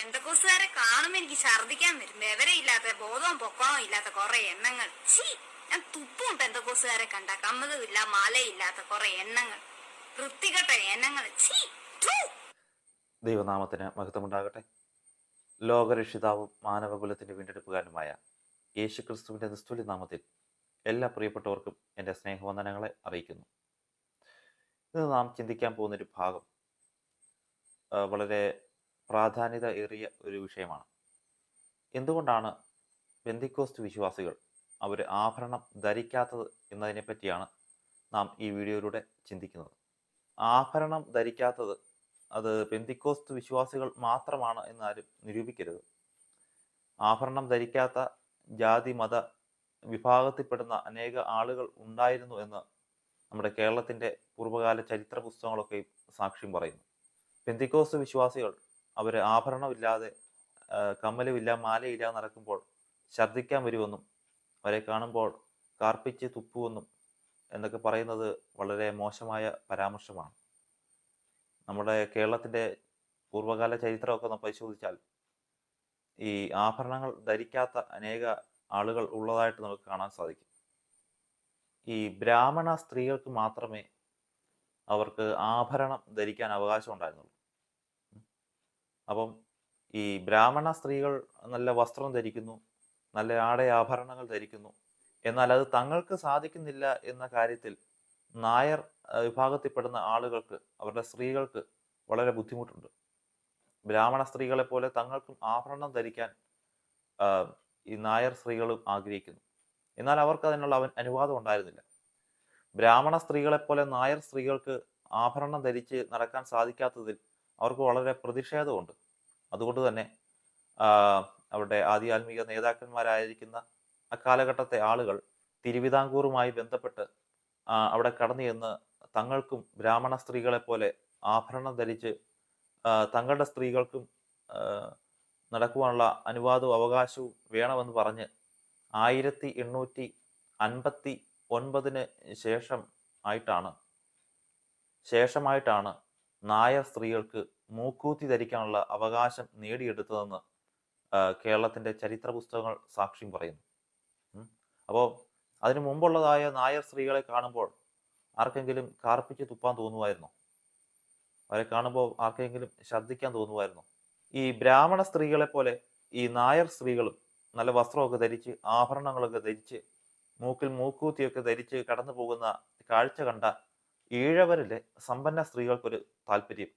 എന്തൊക്കെ കാണുമ്പോ എനിക്ക് ഛർദിക്കാൻ വരും വിവരമില്ലാത്ത ബോധവും പൊക്കണവും ഇല്ലാത്ത കുറെ എണ്ണങ്ങൾ. ചീ ഞാൻ തുപ്പും പെന്തക്കോസുകാരെ കണ്ട. കമ്മതുമില്ല മാലയില്ലാത്ത കുറെ എണ്ണങ്ങൾ. വൃത്തികെട്ട എണ്ണങ്ങൾ. ചീ. ദൈവനാമത്തിന് മഹത്വമുണ്ടാകട്ടെ. ലോകരക്ഷിതാവും മാനവകുലത്തിന്റെ വീണ്ടെടുപ്പുകാരനുമായ യേശു ക്രിസ്തുവിന്റെ നിസ്തുല്യ നാമത്തിൽ എല്ലാ പ്രിയപ്പെട്ടവർക്കും എന്റെ സ്നേഹവന്ദനങ്ങളെ അറിയിക്കുന്നു. ഇന്ന് നാം ചിന്തിക്കാൻ പോകുന്നൊരു ഭാഗം വളരെ പ്രാധാന്യത ഏറിയ ഒരു വിഷയമാണ്. എന്തുകൊണ്ടാണ് ബെന്തിക്കോസ്റ്റ് വിശ്വാസികൾ അവർ ആഭരണം ധരിക്കാത്തത് എന്നതിനെ പറ്റിയാണ് നാം ഈ വീഡിയോയിലൂടെ ചിന്തിക്കുന്നത്. ആഭരണം ധരിക്കാത്തത് അത് പെന്തിക്കോസ്ത് വിശ്വാസികൾ മാത്രമാണ് എന്നാരും നിരൂപിക്കരുത്. ആഭരണം ധരിക്കാത്ത ജാതി മത വിഭാഗത്തിൽപ്പെടുന്ന അനേക ആളുകൾ ഉണ്ടായിരുന്നു എന്ന് നമ്മുടെ കേരളത്തിന്റെ പൂർവകാല ചരിത്ര പുസ്തകങ്ങളൊക്കെ സാക്ഷ്യം പറയുന്നു. പെന്തിക്കോസ് വിശ്വാസികൾ അവർ ആഭരണമില്ലാതെ കമ്മലുമില്ല മാലയില്ല നടക്കുമ്പോൾ ഛർദ്ദിക്കാൻ വരുമെന്നും അവരെ കാണുമ്പോൾ കാർപ്പിച്ച് തുപ്പുവെന്നും എന്നൊക്കെ പറയുന്നത് വളരെ മോശമായ പരാമർശമാണ് നമ്മുടെ കേരളത്തിന്റെ പൂർവകാല ചരിത്രമൊക്കെ നമ്മൾ പരിശോധിച്ചാൽ ഈ ആഭരണങ്ങൾ ധരിക്കാത്ത അനേക ആളുകൾ ഉള്ളതായിട്ട് നമുക്ക് കാണാൻ സാധിക്കും ഈ ബ്രാഹ്മണ സ്ത്രീകൾക്ക് മാത്രമേ അവർക്ക് ആഭരണം ധരിക്കാൻ അവകാശം ഉണ്ടായിരുന്നുള്ളൂ. അപ്പം ഈ ബ്രാഹ്മണ സ്ത്രീകൾ നല്ല വസ്ത്രം ധരിക്കുന്നു നല്ല ആടയാഭരണങ്ങൾ ധരിക്കുന്നു. എന്നാൽ അത് തങ്ങൾക്ക് സാധിക്കുന്നില്ല എന്ന കാര്യത്തിൽ നായർ വിഭാഗത്തിൽപ്പെടുന്ന ആളുകൾക്ക് അവരുടെ സ്ത്രീകൾക്ക് വളരെ ബുദ്ധിമുട്ടുണ്ട്. ബ്രാഹ്മണ സ്ത്രീകളെ പോലെ തങ്ങൾക്കും ആഭരണം ധരിക്കാൻ ഈ നായർ സ്ത്രീകളും ആഗ്രഹിക്കുന്നു. എന്നാൽ അവർക്ക് അതിനുള്ള അവൻ അനുവാദം ഉണ്ടായിരുന്നില്ല. ബ്രാഹ്മണ സ്ത്രീകളെ പോലെ നായർ സ്ത്രീകൾക്ക് ആഭരണം ധരിച്ച് നടക്കാൻ സാധിക്കാത്തതിൽ അവർക്ക് വളരെ പ്രതിഷേധമുണ്ട്. അതുകൊണ്ട് തന്നെ അവരുടെ ആധ്യാത്മിക നേതാക്കന്മാരായിരിക്കുന്ന അക്കാലഘട്ടത്തെ ആളുകൾ തിരുവിതാംകൂറുമായി ബന്ധപ്പെട്ട് അവിടെ കടന്നു ചെന്ന് തങ്ങൾക്കും ബ്രാഹ്മണ സ്ത്രീകളെ പോലെ ആഭരണം ധരിച്ച് തങ്ങളുടെ സ്ത്രീകൾക്കും നടക്കുവാനുള്ള അനുവാദവും അവകാശവും വേണമെന്ന് പറഞ്ഞ് ആയിരത്തി എണ്ണൂറ്റി അൻപത്തി ഒൻപതിന് ശേഷം ആയിട്ടാണ് ശേഷമായിട്ടാണ് നായർ സ്ത്രീകൾക്ക് മൂക്കൂത്തി ധരിക്കാനുള്ള അവകാശം നേടിയെടുത്തതെന്ന് കേരളത്തിന്റെ ചരിത്ര പുസ്തകങ്ങൾ സാക്ഷ്യം പറയുന്നു. അപ്പോൾ അതിനു മുമ്പുള്ളതായ നായർ സ്ത്രീകളെ കാണുമ്പോൾ ആർക്കെങ്കിലും കാർപ്പിച്ച് തുപ്പാൻ തോന്നുമായിരുന്നോ? അവരെ കാണുമ്പോൾ ആർക്കെങ്കിലും ശ്രദ്ധിക്കാൻ തോന്നുമായിരുന്നോ? ഈ ബ്രാഹ്മണ സ്ത്രീകളെ പോലെ ഈ നായർ സ്ത്രീകളും നല്ല വസ്ത്രമൊക്കെ ധരിച്ച് ആഭരണങ്ങളൊക്കെ ധരിച്ച് മൂക്കിൽ മൂക്കൂത്തിയൊക്കെ ധരിച്ച് കടന്നു പോകുന്ന കാഴ്ച കണ്ട ഈഴവരിലെ സമ്പന്ന സ്ത്രീകൾക്കൊരു താല്പര്യം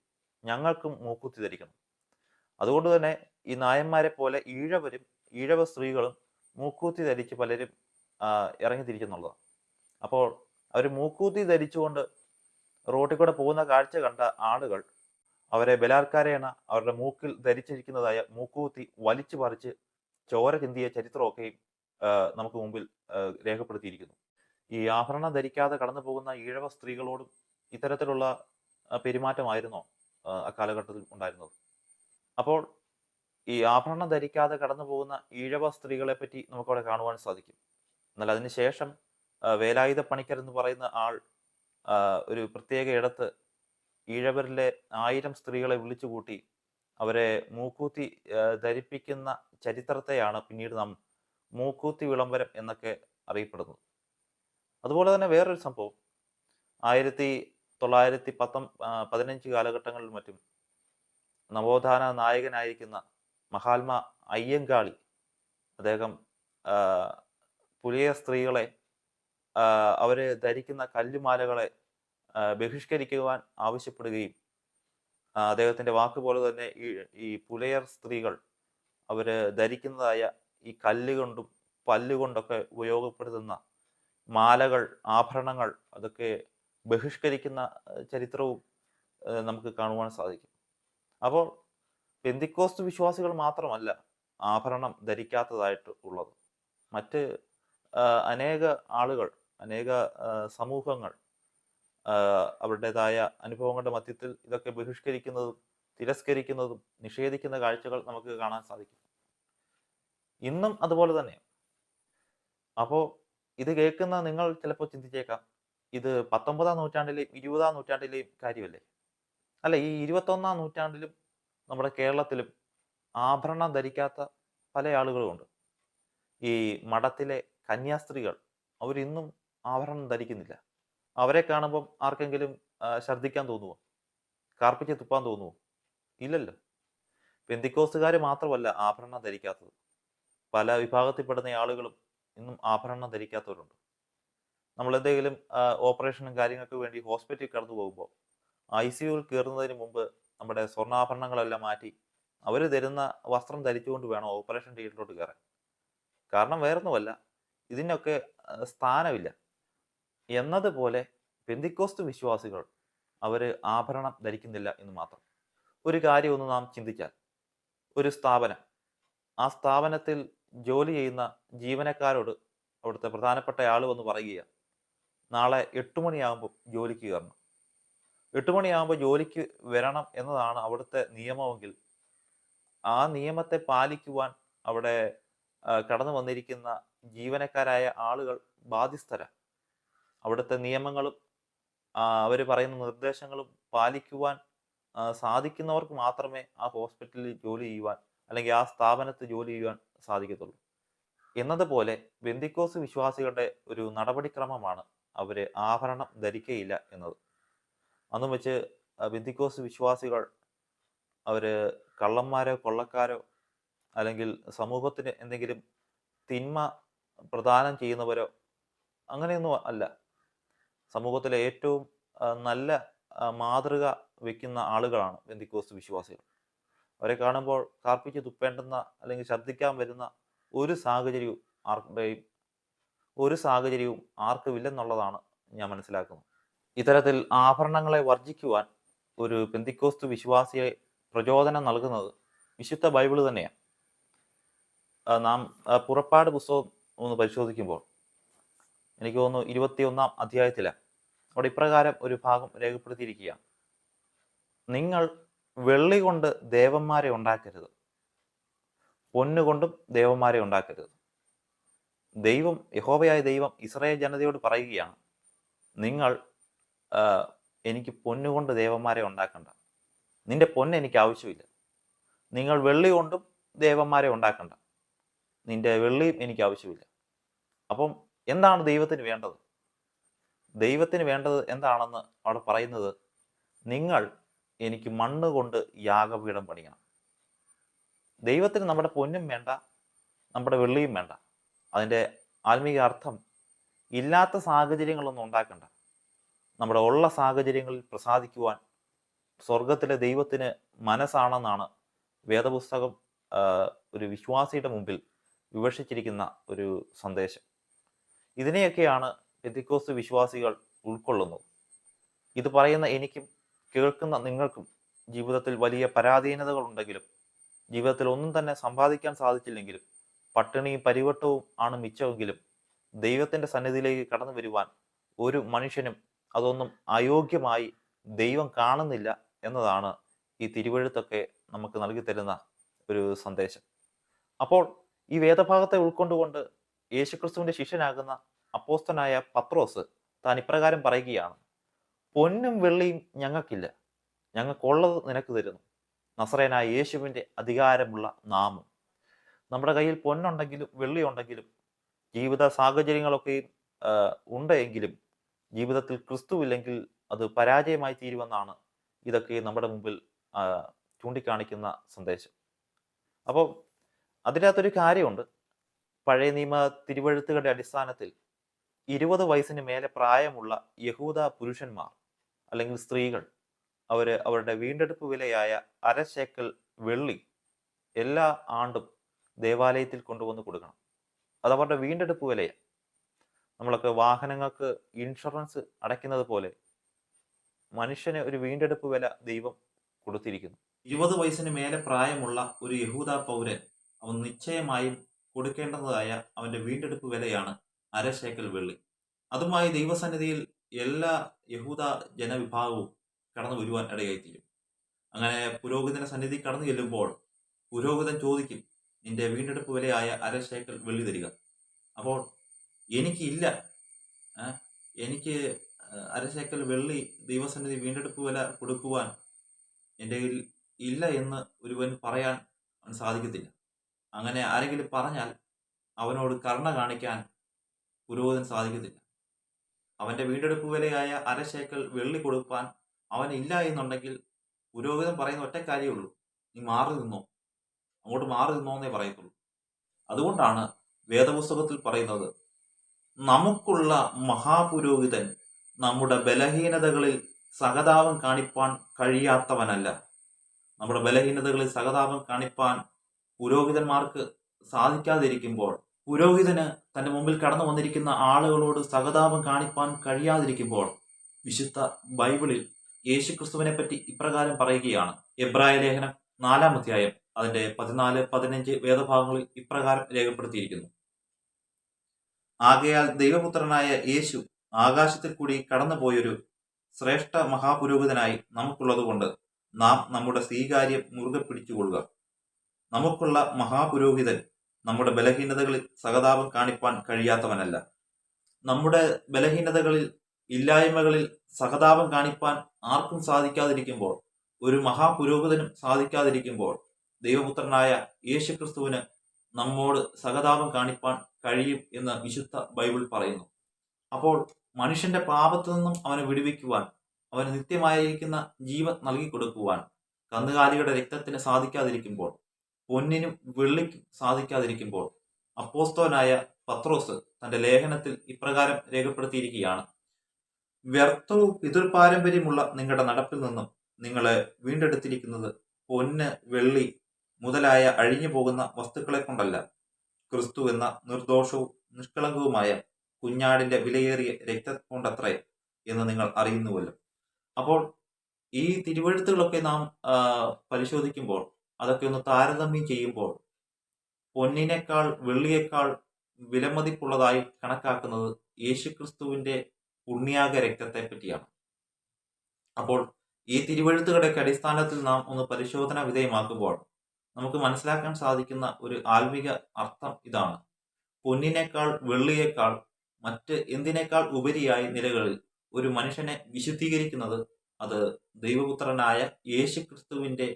ഞങ്ങൾക്കും മൂക്കുത്തി ധരിക്കണം. അതുകൊണ്ട് തന്നെ ഈ നായന്മാരെ പോലെ ഈഴവരും ഈഴവ സ്ത്രീകളും മൂക്കൂത്തി ധരിച്ച് പലരും ഇറങ്ങി തിരിക്കുന്നുള്ളതാണ് അപ്പോൾ അവർ മൂക്കൂത്തി ധരിച്ചുകൊണ്ട് റോട്ടിൽ കൂടെ പോകുന്ന കാഴ്ച കണ്ട ആളുകൾ അവരെ ബലാത്കാരേണ അവരുടെ മൂക്കിൽ ധരിച്ചിരിക്കുന്നതായ മൂക്കൂത്തി വലിച്ചു പറിച്ച് ചോര ചിന്തിയ ചരിത്രമൊക്കെയും നമുക്ക് മുമ്പിൽ രേഖപ്പെടുത്തിയിരിക്കുന്നു. ഈ ആഭരണം ധരിക്കാതെ കടന്നു പോകുന്ന ഈഴവ സ്ത്രീകളോടും ഇത്തരത്തിലുള്ള പെരുമാറ്റമായിരുന്നോ അക്കാലഘട്ടത്തിൽ ഉണ്ടായിരുന്നത്? അപ്പോൾ ഈ ആഭരണം ധരിക്കാതെ കടന്നു പോകുന്ന ഈഴവ സ്ത്രീകളെ പറ്റി നമുക്കവിടെ കാണുവാൻ സാധിക്കും. എന്നാൽ അതിനുശേഷം വേലായുധ പണിക്കർ എന്ന് പറയുന്ന ആൾ ഒരു പ്രത്യേക ഇടത്ത് ഈഴവരിലെ ആയിരം സ്ത്രീകളെ വിളിച്ചു കൂട്ടി അവരെ മൂക്കൂത്തി ധരിപ്പിക്കുന്ന ചരിത്രത്തെയാണ് പിന്നീട് നാം മൂക്കൂത്തി വിളംബരം എന്നൊക്കെ അറിയപ്പെടുന്നത്. അതുപോലെ തന്നെ വേറൊരു സംഭവം. ആയിരത്തി തൊള്ളായിരത്തി പത്തൊ പതിനഞ്ച് കാലഘട്ടങ്ങളിലും മറ്റും നവോത്ഥാന നായകനായിരിക്കുന്ന മഹാത്മ അയ്യങ്കാളി അദ്ദേഹം പുലിയ സ്ത്രീകളെ അവർ ധരിക്കുന്ന കല്ലുമാലകളെ ബഹിഷ്കരിക്കുവാൻ ആവശ്യപ്പെടുകയും അദ്ദേഹത്തിന്റെ വാക്കുപോലെ വാക്ക് പോലെ തന്നെ ഈ ഈ പുലയർ സ്ത്രീകൾ അവർ ധരിക്കുന്നതായ ഈ കല്ലുകൊണ്ടും പല്ലുകൊണ്ടൊക്കെ ഉപയോഗപ്പെടുത്തുന്ന മാലകൾ ആഭരണങ്ങൾ അതൊക്കെ ബഹിഷ്കരിക്കുന്ന ചരിത്രവും നമുക്ക് കാണുവാൻ സാധിക്കും. അപ്പോൾ പെന്തിക്കോസ്ത് വിശ്വാസികൾ മാത്രമല്ല ആഭരണം ധരിക്കാത്തതായിട്ട് ഉള്ളത്. മറ്റ് അനേക ആളുകൾ അനേക സമൂഹങ്ങൾ അവരുടേതായ അനുഭവങ്ങളുടെ മധ്യത്തിൽ ഇതൊക്കെ ബഹിഷ്കരിക്കുന്നതും തിരസ്കരിക്കുന്നതും നിഷേധിക്കുന്ന കാഴ്ചകൾ നമുക്ക് കാണാൻ സാധിക്കും. ഇന്നും അതുപോലെ തന്നെ. അപ്പോൾ ഇത് കേൾക്കുന്ന നിങ്ങൾ ചിലപ്പോൾ ചിന്തിച്ചേക്കാം ഇത് പത്തൊമ്പതാം നൂറ്റാണ്ടിലെയും ഇരുപതാം നൂറ്റാണ്ടിലെയും കാര്യമല്ലേ? അല്ല ഈ ഇരുപത്തൊന്നാം നൂറ്റാണ്ടിലും നമ്മുടെ കേരളത്തിലും ആഭരണം ധരിക്കാത്ത പല ആളുകളുമുണ്ട്. ഈ മഠത്തിലെ കന്യാസ്ത്രീകൾ അവരിന്നും ആഭരണം ധരിക്കുന്നില്ല. അവരെ കാണുമ്പം ആർക്കെങ്കിലും ഛർദ്ദിക്കാൻ തോന്നുമോ കാർപ്പിച്ച് തുപ്പാൻ തോന്നുമോ ഇല്ലല്ലോ. പെന്തിക്കോസുകാർ മാത്രമല്ല ആഭരണം ധരിക്കാത്തത്. പല വിഭാഗത്തിൽപ്പെടുന്ന ആളുകളും ഇന്നും ആഭരണം ധരിക്കാത്തവരുണ്ട്. നമ്മൾ എന്തെങ്കിലും ഓപ്പറേഷനും കാര്യങ്ങൾക്ക് വേണ്ടി ഹോസ്പിറ്റലിൽ കടന്നു പോകുമ്പോൾ ഐ സി കയറുന്നതിന് മുമ്പ് നമ്മുടെ സ്വർണാഭരണങ്ങളെല്ലാം മാറ്റി അവർ തരുന്ന വസ്ത്രം ധരിച്ചുകൊണ്ട് വേണം ഓപ്പറേഷൻ തിയേറ്ററിലോട്ട് കയറാൻ. കാരണം വേറൊന്നുമല്ല ഇതിനൊക്കെ സ്ഥാനമില്ല. എന്നതുപോലെ പെന്തിക്കോസ്റ്റ് വിശ്വാസികൾ അവർ ആഭരണം ധരിക്കുന്നില്ല എന്ന് മാത്രം. ഒരു കാര്യം ഒന്ന് നാം ചിന്തിച്ചാൽ ഒരു സ്ഥാപനം ആ സ്ഥാപനത്തിൽ ജോലി ചെയ്യുന്ന ജീവനക്കാരോട് അവിടുത്തെ പ്രധാനപ്പെട്ട ആൾ വന്ന് പറയുക നാളെ എട്ട് മണിയാകുമ്പോൾ ജോലിക്ക് കയറണം. എട്ട് മണിയാകുമ്പോൾ ജോലിക്ക് വരണം എന്നതാണ് അവിടുത്തെ നിയമമെങ്കിൽ ആ നിയമത്തെ പാലിക്കുവാൻ അവിടെ കടന്നു വന്നിരിക്കുന്ന ജീവനക്കാരായ ആളുകൾ ബാധ്യസ്ഥര. അവിടുത്തെ നിയമങ്ങളും അവർ പറയുന്ന നിർദ്ദേശങ്ങളും പാലിക്കുവാൻ സാധിക്കുന്നവർക്ക് മാത്രമേ ആ ഹോസ്പിറ്റലിൽ ജോലി ചെയ്യുവാൻ അല്ലെങ്കിൽ ആ സ്ഥാപനത്ത് ജോലി ചെയ്യുവാൻ സാധിക്കത്തുള്ളൂ. എന്നതുപോലെ ബന്ദിക്കോസ് വിശ്വാസികളുടെ ഒരു നടപടിക്രമമാണ് അവർ ആഭരണം ധരിക്കയില്ല എന്നത്. അന്നും വെച്ച് ആ, ബന്ദിക്കോസ് വിശ്വാസികൾ അവർ കള്ളന്മാരോ കൊള്ളക്കാരോ അല്ലെങ്കിൽ സമൂഹത്തിന് എന്തെങ്കിലും തിന്മ പ്രദാനം ചെയ്യുന്നവരോ അങ്ങനെയൊന്നും അല്ല. സമൂഹത്തിലെ ഏറ്റവും നല്ല മാതൃക വെക്കുന്ന ആളുകളാണ് ബന്ദിക്കോസ് വിശ്വാസികൾ. അവരെ കാണുമ്പോൾ കാർപ്പിച്ച് തുപ്പേണ്ടുന്ന അല്ലെങ്കിൽ ഛർദ്ദിക്കാൻ വരുന്ന ഒരു സാഹചര്യവും ആർക്കുടെയും ഒരു സാഹചര്യവും ആർക്കുമില്ലെന്നുള്ളതാണ് ഞാൻ മനസ്സിലാക്കുന്നത്. ഇത്തരത്തിൽ ആഭരണങ്ങളെ വർജിക്കുവാൻ ഒരു പെന്തിക്കോസ്തു വിശ്വാസിയെ പ്രചോദനം നൽകുന്നത് വിശുദ്ധ ബൈബിൾ തന്നെയാണ്. നാം പുറപ്പാട് പുസ്തകം ഒന്ന് പരിശോധിക്കുമ്പോൾ എനിക്ക് തോന്നുന്നു ഇരുപത്തിയൊന്നാം അധ്യായത്തിലാണ്. അവിടെ ഇപ്രകാരം ഒരു ഭാഗം രേഖപ്പെടുത്തിയിരിക്കുകയാണ്. നിങ്ങൾ വെള്ളി കൊണ്ട് ദേവന്മാരെ ഉണ്ടാക്കരുത്. പൊന്നുകൊണ്ടും ദേവന്മാരെ ഉണ്ടാക്കരുത്. ദൈവം യഹോവയായ ദൈവം ഇസ്രായേൽ ജനതയോട് പറയുകയാണ് നിങ്ങൾ എനിക്ക് പൊന്നുകൊണ്ട് ദേവന്മാരെ ഉണ്ടാക്കണ്ട. നിന്റെ പൊന്ന് എനിക്ക് ആവശ്യമില്ല. നിങ്ങൾ വെള്ളി കൊണ്ടും ദേവന്മാരെ ഉണ്ടാക്കണ്ട. നിന്റെ വെള്ളിയും എനിക്ക് ആവശ്യമില്ല. അപ്പം എന്താണ് ദൈവത്തിന് വേണ്ടത്? ദൈവത്തിന് വേണ്ടത് എന്താണെന്ന് അവിടെ പറയുന്നത് നിങ്ങൾ എനിക്ക് മണ്ണ് കൊണ്ട് യാഗപീഠം പണിയണം. ദൈവത്തിന് നമ്മുടെ പൊന്നും വേണ്ട നമ്മുടെ വെള്ളിയും വേണ്ട. അതിന്റെ ആത്മീക അർത്ഥം ഇല്ലാത്ത സാഹചര്യങ്ങളൊന്നും ഉണ്ടാക്കണ്ട. നമ്മുടെ ഉള്ള സാഹചര്യങ്ങളിൽ പ്രസാദിക്കുവാൻ സ്വർഗത്തിലെ ദൈവത്തിന് മനസ്സാണെന്നാണ് വേദപുസ്തകം ഒരു വിശ്വാസിയുടെ മുമ്പിൽ വിവക്ഷിച്ചിരിക്കുന്ന ഒരു സന്ദേശം. ഇതിനെയൊക്കെയാണ് എത്തിക്കോസ് വിശ്വാസികൾ ഉൾക്കൊള്ളുന്നത്. ഇത് പറയുന്ന എനിക്കും കേൾക്കുന്ന നിങ്ങൾക്കും ജീവിതത്തിൽ വലിയ പരാധീനതകൾ ഉണ്ടെങ്കിലും ജീവിതത്തിൽ ഒന്നും തന്നെ സമ്പാദിക്കാൻ സാധിച്ചില്ലെങ്കിലും പട്ടിണിയും പരിവട്ടവും ആണ് മിച്ചമെങ്കിലും ദൈവത്തിന്റെ സന്നിധിയിലേക്ക് കടന്നു വരുവാൻ ഒരു മനുഷ്യനും അതൊന്നും അയോഗ്യമായി ദൈവം കാണുന്നില്ല എന്നതാണ് ഈ തിരുവഴുത്തൊക്കെ നമുക്ക് നൽകി തരുന്ന ഒരു സന്ദേശം. അപ്പോൾ ഈ വേദഭാഗത്തെ ഉൾക്കൊണ്ടുകൊണ്ട് യേശുക്രിസ്തുവിന്റെ ശിഷ്യനാകുന്ന അപ്പോസ്തനായ പത്രോസ് താൻ ഇപ്രകാരം പറയുകയാണ് പൊന്നും വെള്ളിയും ഞങ്ങൾക്കില്ല. ഞങ്ങൾക്കുള്ളത് നിനക്ക് തരുന്നു. നസറേനായ യേശുവിന്റെ അധികാരമുള്ള നാമം. നമ്മുടെ കയ്യിൽ പൊന്നുണ്ടെങ്കിലും വെള്ളി ഉണ്ടെങ്കിലും ജീവിത സാഹചര്യങ്ങളൊക്കെയും ഉണ്ടെങ്കിലും ജീവിതത്തിൽ ക്രിസ്തുവില്ലെങ്കിൽ അത് പരാജയമായി തീരുമെന്നാണ് ഇതൊക്കെ നമ്മുടെ മുമ്പിൽ ചൂണ്ടിക്കാണിക്കുന്ന സന്ദേശം. അപ്പോൾ അതിനകത്തൊരു കാര്യമുണ്ട്. പഴയ നിയമ തിരുവഴുത്തുകളുടെ അടിസ്ഥാനത്തിൽ ഇരുപത് വയസ്സിന് മേലെ പ്രായമുള്ള യഹൂദ പുരുഷന്മാർ അല്ലെങ്കിൽ സ്ത്രീകൾ അവർ അവരുടെ വീണ്ടെടുപ്പ് വിലയായ അരശേക്കൽ വെള്ളി എല്ലാ ആണ്ടും ദേവാലയത്തിൽ കൊണ്ടുവന്ന് കൊടുക്കണം. അത് അവരുടെ വീണ്ടെടുപ്പ് വിലയാണ് നമ്മളൊക്കെ വാഹനങ്ങൾക്ക് ഇൻഷുറൻസ് അടയ്ക്കുന്നത് പോലെ മനുഷ്യന് ഒരു വീണ്ടെടുപ്പ് വില ദൈവം കൊടുത്തിരിക്കുന്നു. ഇരുപത് വയസ്സിന് മേലെ പ്രായമുള്ള ഒരു യഹൂദ പൗരൻ അവൻ നിശ്ചയമായും കൊടുക്കേണ്ടതായ അവന്റെ വീണ്ടെടുപ്പ് വിലയാണ് അരശേക്കൽ വെള്ളി. അതുമായി ദൈവസന്നിധിയിൽ എല്ലാ യഹൂദ ജനവിഭാഗവും കടന്നു വരുവാൻ ഇടയായിത്തീരും. അങ്ങനെ പുരോഹിതന്റെ സന്നിധി കടന്നു ചെല്ലുമ്പോൾ പുരോഹിതൻ ചോദിക്കും നിന്റെ വീണ്ടെടുപ്പ് വിലയായ അരശേക്കൽ വെള്ളി തരിക. അപ്പോൾ എനിക്കില്ല. എനിക്ക് എനിക്ക് അരശേക്കൽ വെള്ളി ദൈവസന്നിധി വീണ്ടെടുപ്പ് വില കൊടുക്കുവാൻ എന്റെ ഇല്ല എന്ന് ഒരുവൻ പറയാൻ സാധിക്കത്തില്ല. അങ്ങനെ ആരെങ്കിലും പറഞ്ഞാൽ അവനോട് കരുണ കാണിക്കാൻ പുരോഹിതൻ സാധിക്കത്തില്ല. അവന്റെ വീണ്ടെടുപ്പ് വിലയായ അരശേക്കൽ വെള്ളി കൊടുക്കാൻ അവനില്ല എന്നുണ്ടെങ്കിൽ പുരോഹിതൻ പറയുന്ന ഒറ്റ കാര്യമുള്ളൂ നീ മാറി നിന്നോ. അങ്ങോട്ട് മാറി നിന്നോ എന്നേ പറയത്തുള്ളൂ. അതുകൊണ്ടാണ് വേദപുസ്തകത്തിൽ പറയുന്നത് നമുക്കുള്ള മഹാപുരോഹിതൻ നമ്മുടെ ബലഹീനതകളിൽ സഹതാപം കാണിപ്പാൻ കഴിയാത്തവനല്ല. നമ്മുടെ ബലഹീനതകളിൽ സഹതാപം കാണിപ്പാൻ പുരോഹിതന്മാർക്ക് സാധിക്കാതിരിക്കുമ്പോൾ പുരോഹിതന് തന്റെ മുമ്പിൽ കടന്നു വന്നിരിക്കുന്ന ആളുകളോട് സഹതാപം കാണിപ്പാൻ കഴിയാതിരിക്കുമ്പോൾ വിശുദ്ധ ബൈബിളിൽ യേശുക്രിസ്തുവിനെ പറ്റി ഇപ്രകാരം പറയുകയാണ്. എബ്രായ ലേഖനം നാലാം അധ്യായം അതിന്റെ പതിനാല് പതിനഞ്ച് വേദഭാഗങ്ങളിൽ ഇപ്രകാരം രേഖപ്പെടുത്തിയിരിക്കുന്നു. ആകയാൽ ദൈവപുത്രനായ യേശു ആകാശത്തിൽ കൂടി കടന്നുപോയൊരു ശ്രേഷ്ഠ മഹാപുരോഹിതനായി നമുക്കുള്ളതുകൊണ്ട് നാം നമ്മുടെ സ്വീകാര്യം മുറുകെ പിടിച്ചുകൊള്ളുക. നമുക്കുള്ള മഹാപുരോഹിതൻ നമ്മുടെ ബലഹീനതകളിൽ സഹതാപം കാണിപ്പാൻ കഴിയാത്തവനല്ല. നമ്മുടെ ബലഹീനതകളിൽ ഇല്ലായ്മകളിൽ സഹതാപം കാണിപ്പാൻ ആർക്കും സാധിക്കാതിരിക്കുമ്പോൾ ഒരു മഹാപുരോഹിതനും സാധിക്കാതിരിക്കുമ്പോൾ ദൈവപുത്രനായ യേശുക്രിസ്തുവിന് നമ്മോട് സഹതാപം കാണിപ്പാൻ കഴിയും എന്ന് വിശുദ്ധ ബൈബിൾ പറയുന്നു. അപ്പോൾ മനുഷ്യന്റെ പാപത്തു നിന്നും അവനെ വിടുവിക്കുവാൻ അവന് നിത്യമായിരിക്കുന്ന ജീവൻ നൽകി കൊടുക്കുവാൻ കന്നുകാലിയുടെ രക്തത്തിന് സാധിക്കാതിരിക്കുമ്പോൾ പൊന്നിനും വെള്ളിക്കും സാധിക്കാതിരിക്കുമ്പോൾ അപ്പോസ്തോനായ പത്രോസ് തന്റെ ലേഖനത്തിൽ ഇപ്രകാരം രേഖപ്പെടുത്തിയിരിക്കുകയാണ്. വ്യർത്ഥവും പിതൃപാരമ്പര്യമുള്ള നിങ്ങളുടെ നടപ്പിൽ നിന്നും നിങ്ങളെ വീണ്ടെടുത്തിരിക്കുന്നത് പൊന്ന് വെള്ളി മുതലായ അഴിഞ്ഞു പോകുന്ന വസ്തുക്കളെ കൊണ്ടല്ല. ക്രിസ്തു എന്ന നിർദോഷവും നിഷ്കളങ്കവുമായ കുഞ്ഞാടിന്റെ വിലയേറിയ രക്തം കൊണ്ടത്രേ എന്ന് നിങ്ങൾ അറിയുന്നുവല്ലോ. അപ്പോൾ ഈ തിരുവഴുത്തുകളൊക്കെ നാം പരിശോധിക്കുമ്പോൾ അതൊക്കെ ഒന്ന് താരതമ്യം ചെയ്യുമ്പോൾ പൊന്നിനേക്കാൾ വെള്ളിയേക്കാൾ വിലമതിപ്പുള്ളതായി കണക്കാക്കുന്നത് യേശുക്രിസ്തുവിന്റെ പുണ്യാക രക്തത്തെ പറ്റിയാണ്. അപ്പോൾ ഈ തിരുവഴുത്തുകളുടെ അടിസ്ഥാനത്തിൽ നാം ഒന്ന് പരിശോധന വിധേയമാക്കുമ്പോൾ നമുക്ക് മനസ്സിലാക്കാൻ സാധിക്കുന്ന ഒരു ആത്മിക അർത്ഥം ഇതാണ്. പൊന്നിനേക്കാൾ വെള്ളിയേക്കാൾ മറ്റ് എന്തിനേക്കാൾ ഉപരിയായി നിലകളിൽ ഒരു മനുഷ്യനെ വിശുദ്ധീകരിക്കുന്നത് അത് ദൈവപുത്രനായ യേശുക്രിസ്തുവിന്റെ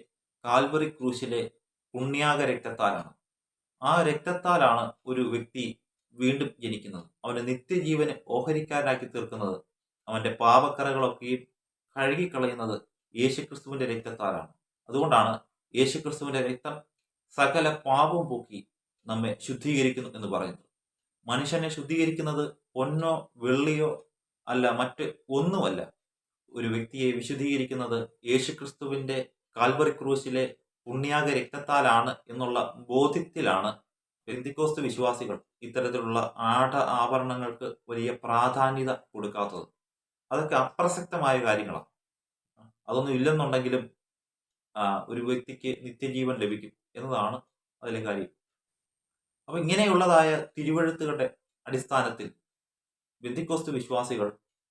കാൽവറി ക്രൂശിലെ പുണ്യാക രക്തത്താലാണ്. ആ രക്തത്താലാണ് ഒരു വ്യക്തി വീണ്ടും ജനിക്കുന്നത്. അവന് നിത്യജീവനെ ഓഹരിക്കാരനാക്കി തീർക്കുന്നത്. അവന്റെ പാപക്കറകളൊക്കെയും കഴുകിക്കളയുന്നത് യേശുക്രിസ്തുവിന്റെ രക്തത്താലാണ്. അതുകൊണ്ടാണ് യേശുക്രിസ്തുവിന്റെ രക്തം സകല പാപവും പോക്കി നമ്മെ ശുദ്ധീകരിക്കുന്നു എന്ന് പറയുന്നത്. മനുഷ്യനെ ശുദ്ധീകരിക്കുന്നത് പൊന്നോ വെള്ളിയോ അല്ല മറ്റ് ഒന്നുമല്ല. ഒരു വ്യക്തിയെ വിശുദ്ധീകരിക്കുന്നത് യേശുക്രിസ്തുവിന്റെ കാൽവറി ക്രൂശിലെ പുണ്യാക രക്തത്താലാണ് എന്നുള്ള ബോധ്യത്തിലാണ് പെന്തിക്കോസ്ത് വിശ്വാസികൾ ഇത്തരത്തിലുള്ള ആട ആഭരണങ്ങൾക്ക് വലിയ പ്രാധാന്യത കൊടുക്കാത്തത്. അതൊക്കെ അപ്രസക്തമായ കാര്യങ്ങളാണ്. അതൊന്നും ഇല്ലെന്നുണ്ടെങ്കിലും ഒരു വ്യക്തിക്ക് നിത്യജീവൻ ലഭിക്കും എന്നതാണ് അതിലെ കാര്യം. അപ്പൊ ഇങ്ങനെയുള്ളതായ തിരുവഴുത്തുകളുടെ അടിസ്ഥാനത്തിൽ ബന്ദിക്കോസ്തു വിശ്വാസികൾ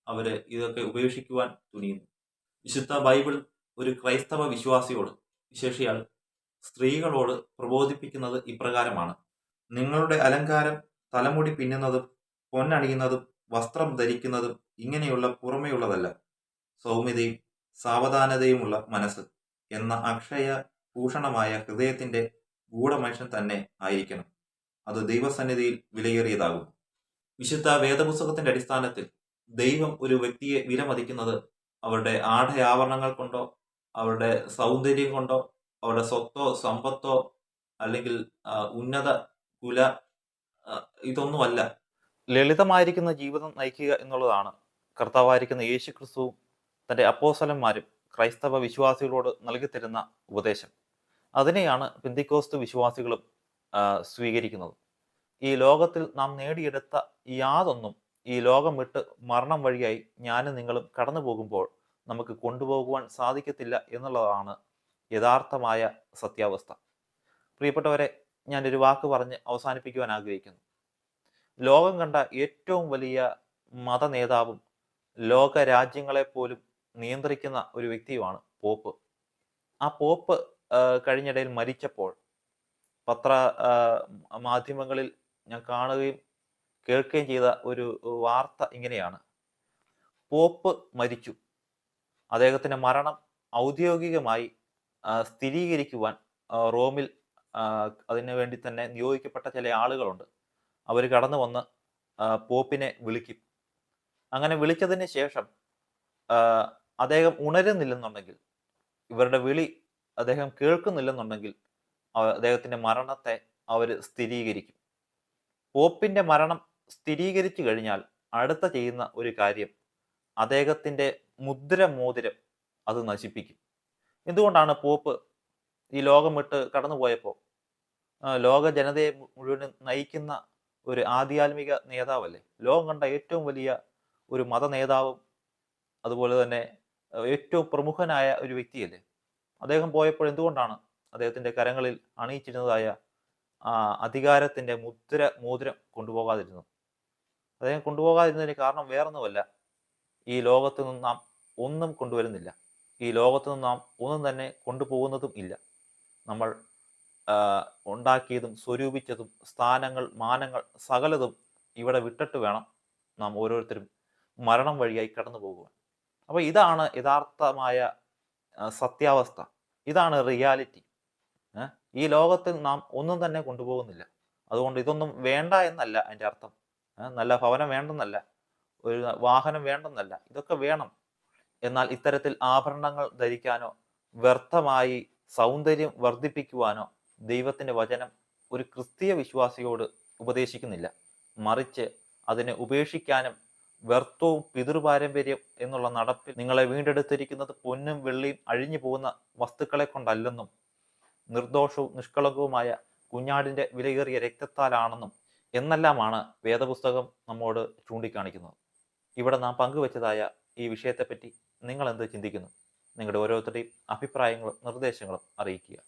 അവർ ഇതൊക്കെ ഉപേക്ഷിക്കുവാൻ തുനിയുന്നു. വിശുദ്ധ ബൈബിൾ ഒരു ക്രൈസ്തവ വിശ്വാസിയോട് വിശേഷിയാൽ സ്ത്രീകളോട് പ്രബോധിപ്പിക്കുന്നത് ഇപ്രകാരമാണ്. നിങ്ങളുടെ അലങ്കാരം തലമുടി പിന്നുന്നതും പൊന്നണിയുന്നതും വസ്ത്രം ധരിക്കുന്നതും ഇങ്ങനെയുള്ള പുറമെയുള്ളതല്ല. സൗമ്യതയും സാവധാനതയുമുള്ള മനസ്സ് എന്ന അക്ഷയ ഭൂഷണമായ ഹൃദയത്തിന്റെ ഗൂഢമനുഷ്യൻ തന്നെ ആയിരിക്കണം. അത് ദൈവസന്നിധിയിൽ വിലയേറിയതാകും വിശുദ്ധ വേദപുസ്തകത്തിന്റെ അടിസ്ഥാനത്തിൽ ദൈവം ഒരു വ്യക്തിയെ വിലമതിക്കുന്നത് അവരുടെ ആഢയാഭരണങ്ങൾ കൊണ്ടോ അവരുടെ സൗന്ദര്യം കൊണ്ടോ അവരുടെ സ്വത്തോ സമ്പത്തോ അല്ലെങ്കിൽ ഉന്നത കുല ഇതൊന്നുമല്ല. ലളിതമായിരിക്കുന്ന ജീവിതം നയിക്കുക എന്നുള്ളതാണ്. കർത്താവായിരിക്കുന്ന യേശു ക്രിസ്തുവും തന്റെ അപ്പോസലന്മാരും ക്രൈസ്തവ വിശ്വാസികളോട് നൽകിത്തരുന്ന ഉപദേശം. അതിനെയാണ് പിന്തിക്കോസ്തു വിശ്വാസികളും സ്വീകരിക്കുന്നത്. ഈ ലോകത്തിൽ നാം നേടിയെടുത്ത യാതൊന്നും ഈ ലോകം വിട്ട് മരണം വഴിയായി ഞാനും നിങ്ങളും കടന്നു പോകുമ്പോൾ നമുക്ക് കൊണ്ടുപോകുവാൻ സാധിക്കത്തില്ല എന്നുള്ളതാണ് യഥാർത്ഥമായ സത്യാവസ്ഥ. പ്രിയപ്പെട്ടവരെ ഞാനൊരു വാക്ക് പറഞ്ഞ് അവസാനിപ്പിക്കുവാൻ ആഗ്രഹിക്കുന്നു. ലോകം കണ്ട ഏറ്റവും വലിയ മത നേതാവും ലോക രാജ്യങ്ങളെ പോലും നിയന്ത്രിക്കുന്ന ഒരു വ്യക്തിയുമാണ് പോപ്പ്. ആ പോപ്പ് കഴിഞ്ഞിടയിൽ മരിച്ചപ്പോൾ പത്ര മാധ്യമങ്ങളിൽ ഞാൻ കാണുകയും കേൾക്കുകയും ചെയ്ത ഒരു വാർത്ത ഇങ്ങനെയാണ്. പോപ്പ് മരിച്ചു. അദ്ദേഹത്തിന്റെ മരണം ഔദ്യോഗികമായി സ്ഥിരീകരിക്കുവാൻ റോമിൽ അതിനു വേണ്ടി തന്നെ നിയോഗിക്കപ്പെട്ട ചില ആളുകളുണ്ട്. അവർ കടന്നു വന്ന് പോപ്പിനെ വിളിക്കും. അങ്ങനെ വിളിച്ചതിന് ശേഷം അദ്ദേഹം ഉണരുന്നില്ലെന്നുണ്ടെങ്കിൽ ഇവരുടെ വിളി അദ്ദേഹം കേൾക്കുന്നില്ലെന്നുണ്ടെങ്കിൽ അദ്ദേഹത്തിന്റെ മരണത്തെ അവർ സ്ഥിരീകരിക്കും. പോപ്പിന്റെ മരണം സ്ഥിരീകരിച്ചു കഴിഞ്ഞാൽ അടുത്ത ചെയ്യുന്ന ഒരു കാര്യം അദ്ദേഹത്തിന്റെ മുദ്ര മോതിരം അത് നശിപ്പിക്കും. എന്തുകൊണ്ടാണ് പോപ്പ് ഈ ലോകം വിട്ട് കടന്നുപോയപ്പോൾ ലോക ജനതയെ മുഴുവൻ നയിക്കുന്ന ഒരു ആധ്യാത്മിക നേതാവല്ലേ? ലോകം കണ്ട ഏറ്റവും വലിയ ഒരു മത നേതാവും അതുപോലെ തന്നെ ഏറ്റവും പ്രമുഖനായ ഒരു വ്യക്തിയല്ലേ? അദ്ദേഹം പോയപ്പോൾ എന്തുകൊണ്ടാണ് അദ്ദേഹത്തിന്റെ കരങ്ങളിൽ അണിയിച്ചിരുന്നതായ ആ അധികാരത്തിന്റെ മുദ്ര മോതിരം കൊണ്ടുപോകാതിരുന്നത്? അദ്ദേഹം കൊണ്ടുപോകാതിരുന്നതിന് കാരണം വേറൊന്നുമല്ല. ഈ ലോകത്ത് നിന്ന് നാം ഒന്നും കൊണ്ടുവരുന്നില്ല. ഈ ലോകത്ത് നിന്ന് നാം ഒന്നും തന്നെ കൊണ്ടുപോകുന്നതും ഇല്ല. നമ്മൾ ഉണ്ടാക്കിയതും സ്വരൂപിച്ചതും സ്ഥാനങ്ങൾ മാനങ്ങൾ സകലതും ഇവിടെ വിട്ടിട്ട് വേണം നാം ഓരോരുത്തരും മരണം വഴിയായി കടന്നു പോകുവാൻ. അപ്പോൾ ഇതാണ് യഥാർത്ഥമായ സത്യാവസ്ഥ. ഇതാണ് റിയാലിറ്റി. ഈ ലോകത്തിൽ നാം ഒന്നും തന്നെ കൊണ്ടുപോകുന്നില്ല. അതുകൊണ്ട് ഇതൊന്നും വേണ്ട എന്നല്ല അതിന്റെ അർത്ഥം. നല്ല ഭവനം വേണ്ടെന്നല്ല. ഒരു വാഹനം വേണ്ടെന്നല്ല. ഇതൊക്കെ വേണം. എന്നാൽ ഇത്തരത്തിൽ ആഭരണങ്ങൾ ധരിക്കാനോ വ്യർത്ഥമായി സൗന്ദര്യം വർദ്ധിപ്പിക്കുവാനോ ദൈവത്തിന്റെ വചനം ഒരു ക്രിസ്തീയ വിശ്വാസിയോട് ഉപദേശിക്കുന്നില്ല. മറിച്ച് അതിനെ ഉപേക്ഷിക്കാനും വ്യർത്ഥവും പിതൃപാരമ്പര്യം എന്നുള്ള നടപ്പിൽ നിങ്ങളെ വീണ്ടെടുത്തിരിക്കുന്നത് പൊന്നും വെള്ളിയും അഴിഞ്ഞു പോകുന്ന വസ്തുക്കളെ കൊണ്ടല്ലെന്നും നിർദോഷവും നിഷ്കളങ്കവുമായ കുഞ്ഞാടിന്റെ വിലയേറിയ രക്തത്താലാണെന്നും എന്നെല്ലാമാണ് വേദപുസ്തകം നമ്മോട് ചൂണ്ടിക്കാണിക്കുന്നത്. ഇവിടെ നാം പങ്കുവച്ചതായ ഈ വിഷയത്തെപ്പറ്റി നിങ്ങൾ എന്ത് ചിന്തിക്കുന്നു? നിങ്ങളുടെ ഓരോരുത്തരുടെയും അഭിപ്രായങ്ങളും നിർദ്ദേശങ്ങളും അറിയിക്കുക.